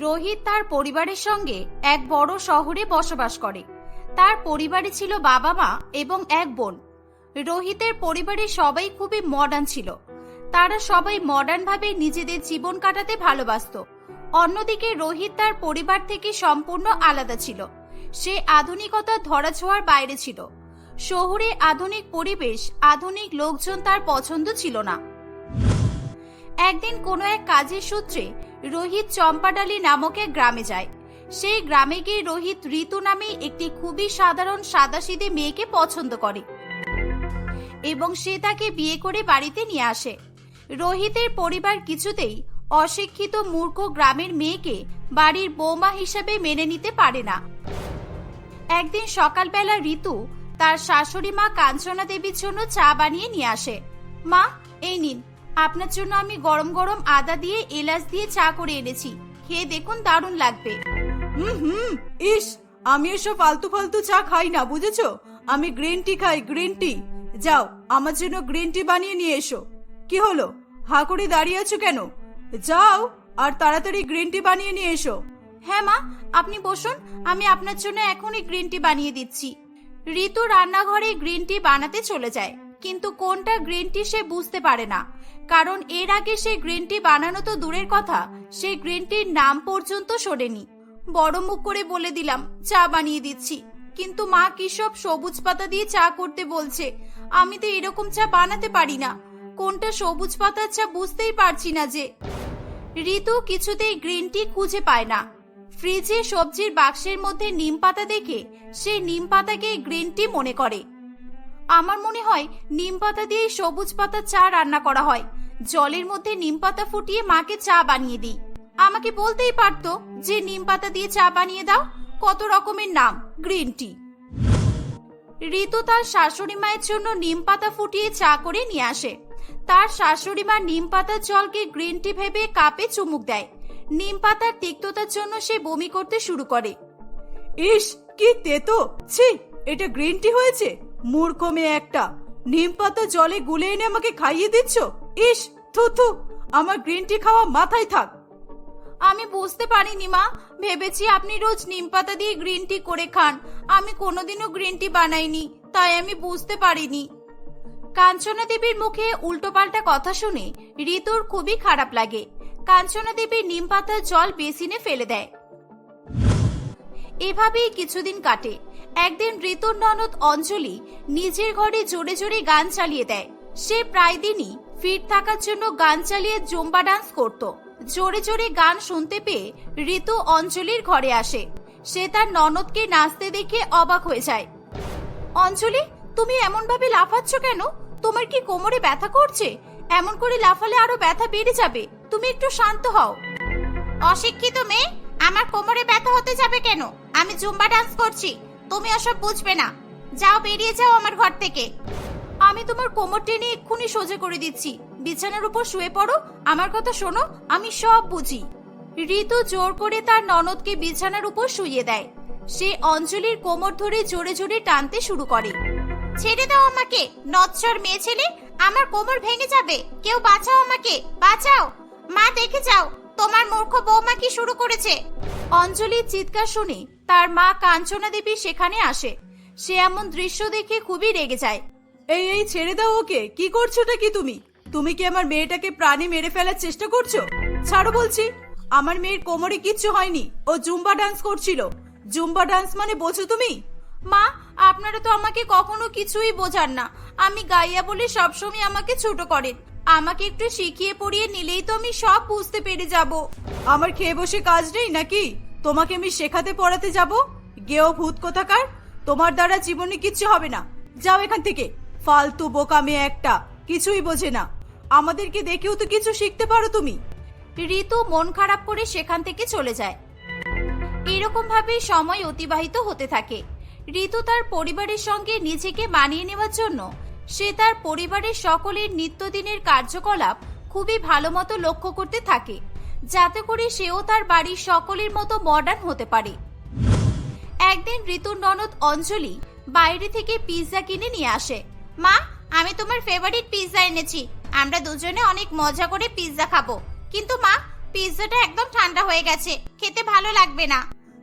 রোহিত তার পরিবারের সঙ্গে এক বড় শহরে বসবাস করে। তার পরিবারে ছিল বাবা মা এবং এক বোন। রোহিতের পরিবারের সবাই খুবই মডার্ন ছিল। তারা সবাই মডার্ন ভাবে নিজেদের জীবন কাটাতে ভালোবাসতো। অন্যদিকে রোহিত তার পরিবার থেকে সম্পূর্ণ আলাদা ছিল। সে আধুনিকতার ধরাছোঁয়ার বাইরে ছিল। শহরে আধুনিক পরিবেশ, আধুনিক লোকজন তার পছন্দ ছিল না। একদিন কোনো এক কাজের সূত্রে রোহিত চম্পাডালি নামক এক গ্রামে যায়। সেই গ্রামে গিয়ে রোহিত ঋতু নামে একটি খুবই সাধারণ সাদাসিধে মেয়েকে পছন্দ করে এবং সে তাকে বিয়ে করে বাড়িতে নিয়ে আসে। রোহিতের পরিবার কিছুতেই অশিক্ষিত মূর্খ গ্রামের মেয়েকে বাড়ির বৌমা হিসেবে মেনে নিতে পারে না। একদিন সকালবেলা ঋতু তার শাশুড়ি মা কাঞ্চনা দেবীর জন্য চা বানিয়ে নিয়ে আসে। মা, এই নিন। আপনার জন্য আমি গরম গরম আদা দিয়ে এলাচ দিয়ে চা করে এনেছি। খেয়ে দেখুন দারুণ লাগবে। হুম হুম ইস আমি এসব ফালতু ফালতু চা খাই না বুঝেছ? আমি গ্রিন টি খাই গ্রিন টি। যাও আমার জন্য গ্রিন টি বানিয়ে নিয়ে এসো। কি হলো? হা করে দাঁড়িয়ে আছো কেন? যাও আর তাড়াতাড়ি গ্রিন টি বানিয়ে নিয়ে এসো। হ্যাঁ মা আপনি বসুন আমি আপনার জন্য এখনই গ্রিন টি বানিয়ে দিচ্ছি। ঋতু রান্নাঘরে গ্রিন টি বানাতে চলে যায়। কিন্তু কোনটা গ্রিন টি সে বুঝতে পারে না। কারণ এর আগে সে গ্রিন টি বানানো তো দূরের কথা, সে গ্রিন টির নাম পর্যন্ত শোনেনি। বড় মুখ করে বলে দিলাম, চা বানিয়ে দিচ্ছি। কিন্তু মা কি সব সবুজ পাতা দিয়ে চা করতে বলছে? আমি তো এরকম চা বানাতে পারি না। কোনটা সবুজ পাতার চা বুঝতেই পারছি না যে। ঋতু কিছুতেই গ্রিন টি খুঁজে পায় না। ফ্রিজে সবজির বাক্সের মধ্যে নিম পাতা দেখে সে নিম পাতাকে গ্রিন টি মনে করে। আমার মনে হয় নিম পাতা দিয়ে সবুজ পাতা চা রান্না করা হয়। জলের মধ্যে নিম পাতা ফুটিয়ে মাকে চা বানিয়ে দিই। আমাকে বলতেই পারতো যে নিম পাতা দিয়ে চা বানিয়ে দাও, কত রকমের নাম, গ্রিন টি। ঋতু তার শাশুড়ি মায়ের জন্য নিম পাতা ফুটিয়ে চা করে নিয়ে আসে। তার শাশুড়ি মা নিম পাতার জলকে গ্রিন টি ভেবে কাপে চুমুক দেয়। নিম পাতার তিক্ততার জন্য সে বমি করতে শুরু করে। ইস, কি তেতো! ছি, এটা গ্রিন টি হয়েছে। মূর্খ মেয়ে একটা। নিম পাতা জলে গুলে এনে আমাকে খাইয়ে দিচ্ছ? ইস, থু থু, আমার গ্রিন টি খাওয়া মাথায় থাক। আমি বুঝতে পারিনি, মা। ভেবেছি আপনি রোজ নিম পাতা দিয়ে গ্রিন টি করে খান। আমি কোনোদিনও গ্রিন টি বানাইনি, তাই আমি বুঝতে পারিনি। কাঞ্চনা দেবীর মুখে উল্টোপাল্টা কথা শুনে ঋতুর খুবই খারাপ লাগে। কাঞ্চনা দেবী নিম পাতার জল বেসিনে ফেলে দেয়। এভাবেই কিছুদিন কাটে। একদিন ঋতুর ননদ অঞ্জলি নিজের ঘরে জোরে জোরে গান চালিয়ে দেয়। সে প্রায় দিনই ফিট থাকার জন্য গান চালিয়ে জুম্বা ডান্স করত। জোরে জোরে গান শুনতে পেয়ে ঋতু অঞ্জলির ঘরে আসে। সে তার ননদকে নাচতে দেখে অবাক হয়ে যায়। অঞ্জলি, তুমি এমন ভাবে লাফাচ্ছ কেন? তোমার কি কোমরে ব্যথা করছে? এমন করে লাফালে আরও ব্যথা বেড়ে যাবে। তুমি একটু শান্ত হও। অশিক্ষিত মেয়ে আমার কোমরে ব্যথা হতে যাবে কেন? আমি জুম্বা ডান্স করছি। তুমি ওসব বুঝবে না। যাও বেরিয়ে যাও আমার ঘর থেকে। আমি তোমার কোমর টেনে এক্ষুনি সোজা করে দিচ্ছি। বিছানার উপর শুয়ে পড়ো। আমার কথা শোনো। আমি সব বুঝি। ঋতু জোর করে তার ননদকে বিছানার উপর শুইয়ে দেয়। সে অঞ্জলির কোমর ধরে জোরে জোরে টানতে শুরু করে। ছেড়ে দাও আমাকে, নচ্ছর মেয়ে ছেলে। আমার কোমর ভেঙে যাবে। কেউ বাঁচাও আমাকে। বাঁচাও। মা, দেখে যাও। তোমার মূর্খ বৌমা কি শুরু করেছে? অঞ্জলির চিৎকার শুনে তার মা কাঞ্চনা দেবী সেখানে আসে। সে এমন দৃশ্য দেখে খুবই রেগে যায়। এই এই ছেড়ে দাও ওকে। কি করছোটা কি তুমি? তুমি কি আমার মেয়েটাকে প্রাণী মেরে ফেলার চেষ্টা করছ? ছাড়ো বলছি আমার মেয়ের কোমরে কিচ্ছু হয়নি। ও জুম্বা ডান্স করছিল। জুম্বা ডান্স মানে বোঝো তুমি? মা আপনারা তো আমাকে কখনো কিছুই বোঝান না। আমি গাইয়া বলে সবসময় আমাকে ছোট করেন। আমাকে একটু শিখিয়ে পড়িয়ে নিলেই তো আমি সব বুঝতে পেরে যাব। আমার খেয়ে বসে কাজ নেই নাকি? তোমাকে আমি শেখাতে পড়াতে যাব? গেও ভূত কোথাকার? তোমার দ্বারা জীবনে কিচ্ছু হবে না। যাও এখান থেকে। ফালতু বোকা মেয়ে একটা। কিছুই বোঝে না। আমাদেরকে দেখেও তো কিছু শিখতে পারো তুমি। ঋতু মন খারাপ করে সেখান থেকে চলে যায়। এরকম ভাবে সময় অতিবাহিত হতে থাকে। ঋতু তার পরিবারের সঙ্গে নিজেকে মানিয়ে নেওয়ার জন্য সে তার পরিবারের সকলের নিত্যদিনের কার্যকলাপ খুবই ভালো মতো লক্ষ্য করতে থাকে, যাতে করে সেও তার বাড়ির সকলের মতো মডার্ন হতে পারে। একদিন ঋতুর ননদ অঞ্জলি বাইরে থেকে পিৎজা কিনে নিয়ে আসে। মা, আমি তোমার ফেভারিট পিৎজা এনেছি। আমরা দুজনে অনেক মজা করে পিৎজা খাব। কিন্তু মা পিৎজাটা একদম ঠান্ডা হয়ে গেছে। খেতে ভালো লাগবে না।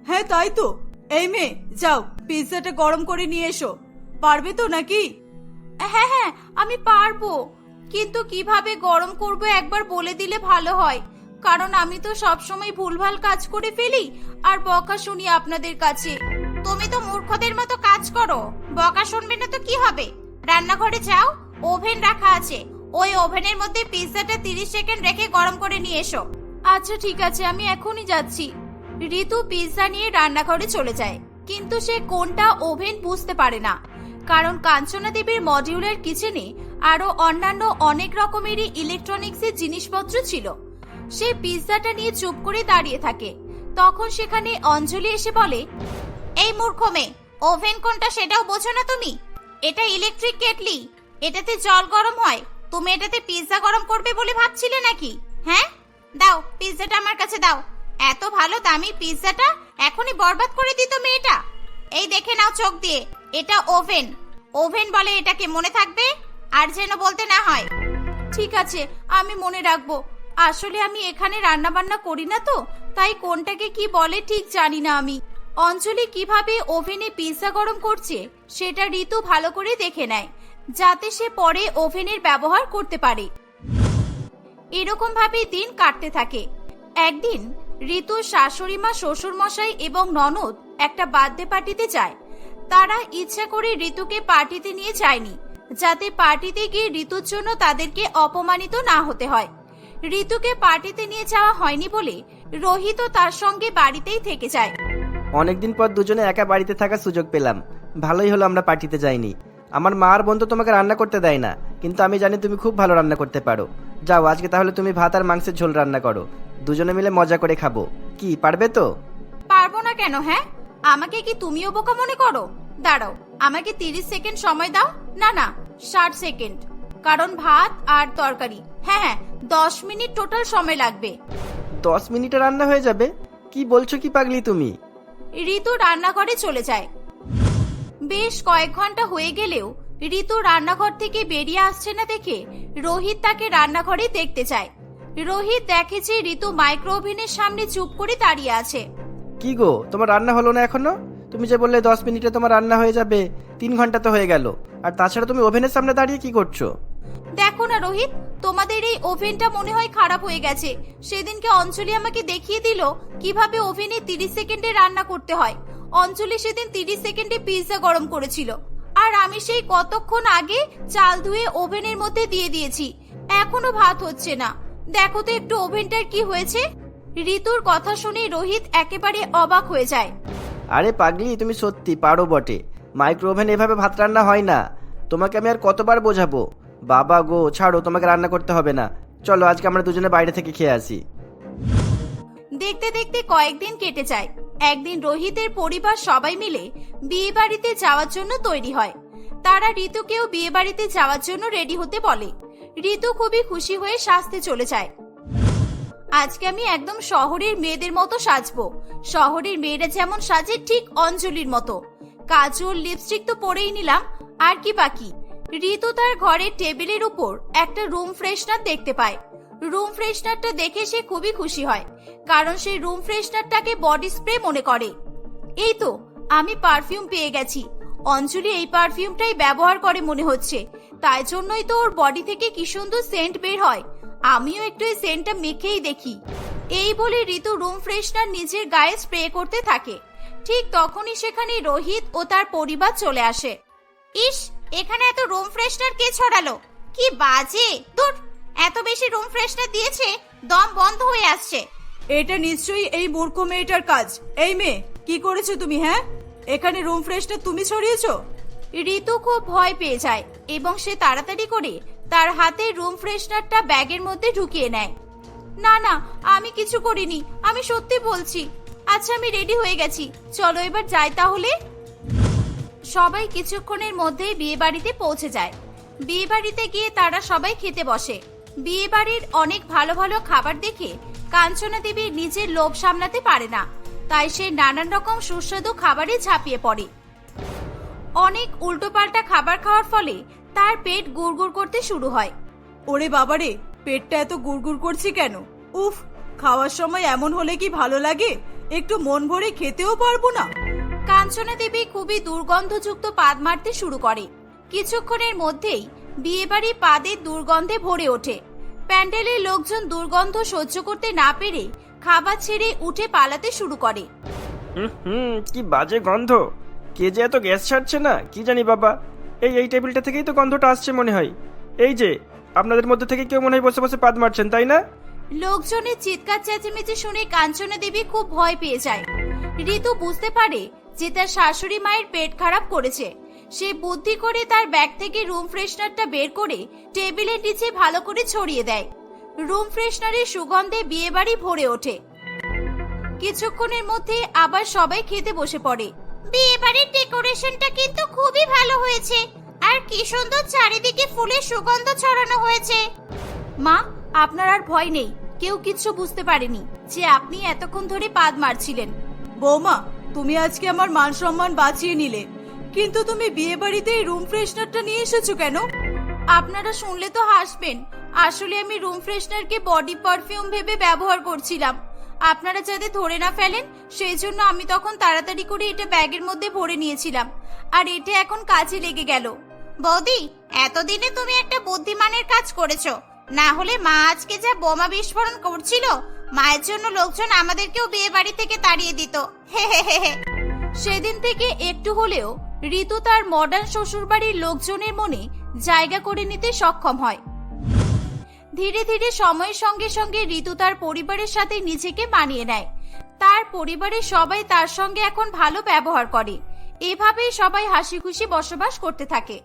হ্যাঁ তাই তো। এই মেয়ে, যাও পিৎজাটা গরম করে নিয়ে এসো। পারবে তো নাকি? হ্যাঁ হ্যাঁ আমি পারব। কিন্তু কীভাবে গরম করব একবার বলে দিলে ভালো হয়? কারণ আমি তো সবসময় ভুলভাল কাজ করে ফেলি। আর বকা শুনি আপনাদের কাছে। তুমি তো মূর্খদের মতো কাজ করো। বকা শুনবে না তো কি হবে? রান্নাঘরে যাও, ওভেন রাখা আছে। ওই ওভেনের মধ্যে পিৎজাটা তিরিশ সেকেন্ড রেখে গরম করে নিয়ে এসো। আচ্ছা ঠিক আছে, আমি এখনই যাচ্ছি। ঋতু পিৎজা নিয়ে রান্নাঘরে চলে যায়। কিন্তু সে কোনটা ওভেন বুঝতে পারে না। কারণ কাঞ্চনা দেবীর মডিউলার কিচেনে আরও অন্যান্য অনেক রকমেরই ইলেকট্রনিক্সের জিনিসপত্র ছিল। সে পিৎজাটা নিয়ে চুপ করে দাঁড়িয়ে থাকে। তখন সেখানে অঞ্জলি এসে বলে, এই মূর্খ মেয়ে, ওভেন কোনটা সেটাও বোঝো না তুমি? এটা ইলেকট্রিক কেটলি। এটাতে জল গরম হয়। তুমি এটাতে পিৎজা গরম করবে বলে ভাবছিলে নাকি? হ্যাঁ? দাও, পিৎজাটা আমার কাছে দাও। এত ভালো দামি পিৎজাটা এখনই বরবাদ করে দিত মেয়েটা। এই দেখে নাও চোখ দিয়ে, এটা ওভেন। ওভেন বলে এটাকে মনে থাকবে আর যেন বলতে না হয়। ঠিক আছে, আমি মনে রাখব। আসলে আমি এখানে রান্না বান্না করি না তো, তাই কোনটাকে কি বলে ঠিক জানি না আমি। অঞ্জলি কীভাবে ওভেনে পিৎজা গরম করছে, সেটা ঋতু ভালো করে দেখে নেয়, যাতে সে পরে ওভেনের ব্যবহার করতে পারে। এরকম ভাবে দিন কাটতে থাকে। একদিন ঋতুর শাশুড়ি মা শ্বশুর মশাই এবং ননদ একটা বার্থডে পার্টিতে যায়। তারা ইচ্ছা করে ঋতুকে পার্টিতে নিয়ে যায়নি, যাতে পার্টিতে গিয়ে ঋতুর জন্য তাদেরকে অপমানিত না হতে হয়। ঋতুকে পার্টিতে নিয়ে যাওয়া হয়নি বলে রোহিতও তার সঙ্গে বাড়িতেই থেকে যায়। অনেকদিন পর দুজনে একা বাড়িতে থাকার সুযোগ পেলাম। ভালোই হলো আমরা পার্টিতে যাইনি। আমার মা আর বোন তোমাকে রান্না করতে দেয় না, কিন্তু আমি জানি তুমি খুব ভালো রান্না করতে পারো। যাও, আজকে তাহলে তুমি ভাত আর মাংসের ঝোল রান্না করো। দুজনে মিলে মজা করে খাব। কি পারবে তো? পারব না কেন হ্যাঁ? আমাকে কি তুমিও বোকা মনে করো? দাঁড়াও আমাকে তিরিশ সেকেন্ড সময় দাও। না না ষাট সেকেন্ড। কারণ ভাত আর তরকারি। হ্যাঁ হ্যাঁ দশ মিনিট টোটাল সময় লাগবে। দশ মিনিটে রান্না হয়ে যাবে? কি বলছো কি পাগলি তুমি? ঋতু রান্নাঘরে চলে যায়। বেশ কয়েক ঘণ্টা হয়ে গেলেও ঋতু রান্নাঘর থেকে বেরিয়ে আসছে না দেখে রোহিত তাকে রান্নাঘরে দেখতে চায়। রোহিত দেখে যে ঋতু মাইক্রো ওভেনের সামনে চুপ করে দাঁড়িয়ে আছে। কি গো তোমার রান্না হলো না এখনও? তুমি যে বললে দশ মিনিটে তোমার রান্না হয়ে যাবে তিন ঘণ্টা তো হয়ে গেল। আর তাছাড়া তুমি ওভেনের সামনে দাঁড়িয়ে কি করছ? দেখো না রোহিত তোমাদের এই ওভেনটা মনে হয় খারাপ হয়ে গেছে। সেদিনকে অঞ্জলি আমাকে দেখিয়ে দিল কীভাবে ওভেনে তিরিশ সেকেন্ডে রান্না করতে হয়। অঞ্জলি সেদিন তিরিশ সেকেন্ডে পিৎজা গরম করেছিল। আর আমি সেই কতক্ষণ আগে চাল ধুয়ে ওভেনের মধ্যে দিয়ে দিয়েছি। এখনও ভাত হচ্ছে না। দেখো তো একটু ওভেনটার কি হয়েছে। ঋতুর কথা শুনে রোহিত একেবারে অবাক হয়ে যায়। আরে পাগলি তুমি সত্যি পারো বটে। মাইক্রো ওভেন এভাবে ভাত রান্না হয় না। তোমাকে আমি আর কতবার বোঝাবো? বাবা গো ছাড়ো তোমাকে রান্না করতে হবে না। চলো আজকে আমরা দুজনে বাইরে থেকে খেয়ে আসি। দেখতে দেখতে কয়েকদিন কেটে যায়। একদিন রোহিতের পরিবার সবাই মিলে বিয়ে বাড়িতে যাওয়ার জন্য তৈরি হয়। তারা ঋতুকেও বিয়ে বাড়িতে যাওয়ার জন্য রেডি হতে বলে। ঋতু খুবই খুশি হয়ে সাজতে চলে যায়। আজকে আমি একদম শহরের মেয়েদের মতো সাজবো। শহরের মেয়েরা যেমন সাজে ঠিক অঞ্জলির মতো। কাজল লিপস্টিক তো পরেই নিলাম, আর কি বাকি? ঋতু তার ঘরের টেবিলের উপর একটা রুম ফ্রেশনার দেখতে পায়। রুম ফ্রেশনারটা দেখে সে খুবই খুশি হয়, কারণ সেই রুম ফ্রেশনারটাকে বডি স্প্রে মনে করে। এই তো, আমি পারফিউম পেয়ে গেছি। অঞ্জলি এই পারফিউমটাই ব্যবহার করে মনে হচ্ছে। তাই জন্যই তো ওর বডি থেকে কি সুন্দর সেন্ট বের হয়। আমিও একটু এই সেন্টটা মেখেই দেখি। এই বলে ঋতু রুম ফ্রেশনার নিজের গায়ে স্প্রে করতে থাকে। ঠিক তখনই সেখানে রোহিত ও তার পরিবার চলে আসে। ইস, এখানে এত রুম ফ্রেশনার কে ছড়ালো? কি বাজে! দূর এত বেশি রুম ফ্রেশনার দিয়েছে, দম বন্ধ হয়ে আসছে। এটা নিশ্চয়ই এই মূর্খ মেয়েটার কাজ। এই মেয়ে, কি করেছ তুমি হ্যাঁ? এখানে রুম ফ্রেশটা তুমি ছড়িয়েছো? ঋতু খুব ভয় পেয়ে যায় এবং সে তাড়াতাড়ি করে তার হাতে রুম ফ্রেশনারটা ব্যাগের মধ্যে ঢুকিয়ে নেয়। না না, আমি কিছু করিনি, আমি সত্যি বলছি। আচ্ছা আমি রেডি হয়ে গেছি। চলো এবার যাই তাহলে। সবাই কিছুক্ষণের মধ্যেই বিয়ে বাড়িতে পৌঁছে যায়। বিয়ে বাড়িতে গিয়ে তারা সবাই খেতে বসে। বিয়ে বাড়ির অনেক ভালো ভালো খাবার দেখে কাঞ্চনা দেবী নিজের লোভ সামলাতে পারে না। তাই সে নানান রকম সুস্বাদু খাবারই ঝাঁপিয়ে পড়ে। অনেক উল্টোপাল্টা খাবার খাওয়ার ফলে তার পেট গুড়গুড় করতে শুরু হয়। ওরে বাবারে পেটটা এত গুড়গুড় করছে কেন? উফ খাওয়ার সময় এমন হলে কি ভালো লাগে? একটু মন ভরে খেতেও পারব না। কাঞ্চনা দেবী খুবই দুর্গন্ধযুক্ত পাদ মারতে শুরু করে। কিছুক্ষণের মধ্যেই বিয়েবাড়ি পাদের দুর্গন্ধে ভরে ওঠে। প্যান্ডেলের লোকজন দুর্গন্ধ সহ্য করতে না পেরে খাবার ছেড়ে উঠে পালাতে শুরু করে। হুম হুম কি বাজে গন্ধ। কে যে এত গ্যাস ছাড়ছে না কি জানি বাবা। এই এই টেবিলটা থেকেই তো গন্ধটা আসছে মনে হয়। এই যে আপনাদের মধ্যে থেকে কেউ মনে হয় বসে বসে পাদ মারছেন তাই না? লোকজনের চিৎকার চেঁচামেচি শুনে কাঞ্চনা দেবী খুব ভয় পেয়ে যায়। ঋতু বুঝতে পারে যে তার শাশুড়ি মায়ের পেট খারাপ করেছে। সে বুদ্ধি করে তার ব্যাগ থেকে রুম ফ্রেশনারটা বের করে টেবিলের নিচে ভালো করে ছড়িয়ে দেয়। রুম ফ্রেশনারের সুগন্ধে বিয়েবাড়ি ভরে ওঠে। কিছুক্ষণের মধ্যে আবার সবাই খেতে বসে পড়ে। বিয়েবাড়ির ডেকোরেশনটা কিন্তু খুবই ভালো হয়েছে। আর কি সুন্দর চারিদিকে ফুলের সুগন্ধ ছড়ানো হয়েছে। মা আপনার আর ভয় নেই। কেউ কিচ্ছু বুঝতে পারেনি যে আপনি এতক্ষণ ধরে পাদ মারছিলেন। বৌমা তুমি আজকে আমার মান সম্মান বাঁচিয়ে নিলে। কিন্তু তুমি বিয়ে বাড়িতে রুম ফ্রেশনারটা নিয়ে এসেছ কেন? আপনারা শুনলে তো হাসবেন। আসলে আমি রুম ফ্রেশনারকে বডি পারফিউম ভেবে ব্যবহার করছিলাম। আপনারা যাতে ধরে না ফেলেন, সেই জন্য আমি তখন তাড়াতাড়ি করে এটা ব্যাগের মধ্যে ভরে নিয়েছিলাম। আর এটা এখন কাজে লেগে গেল। বৌদি, এতদিনে তুমি একটা বুদ্ধিমানের কাজ করেছ। না হলে মা আজকে যা বোমা বিস্ফোরণ করছিল, মায়ের জন্য লোকজন আমাদেরকেও বিয়ে বাড়ি থেকে তাড়িয়ে দিত। সেদিন থেকে একটু হলেও ঋতু তার মডার্ন শ্বশুরবাড়ির লোকজনের মনে জায়গা করে নিতে সক্ষম হয়। ধীরে ধীরে সময়ের সঙ্গে সঙ্গে ঋতু তার পরিবারের সাথে নিজেকে মানিয়ে নেয়। তার পরিবারের সবাই তার সঙ্গে এখন ভালো ব্যবহার করে। এভাবেই সবাই হাসি খুশি বসবাস করতে থাকে।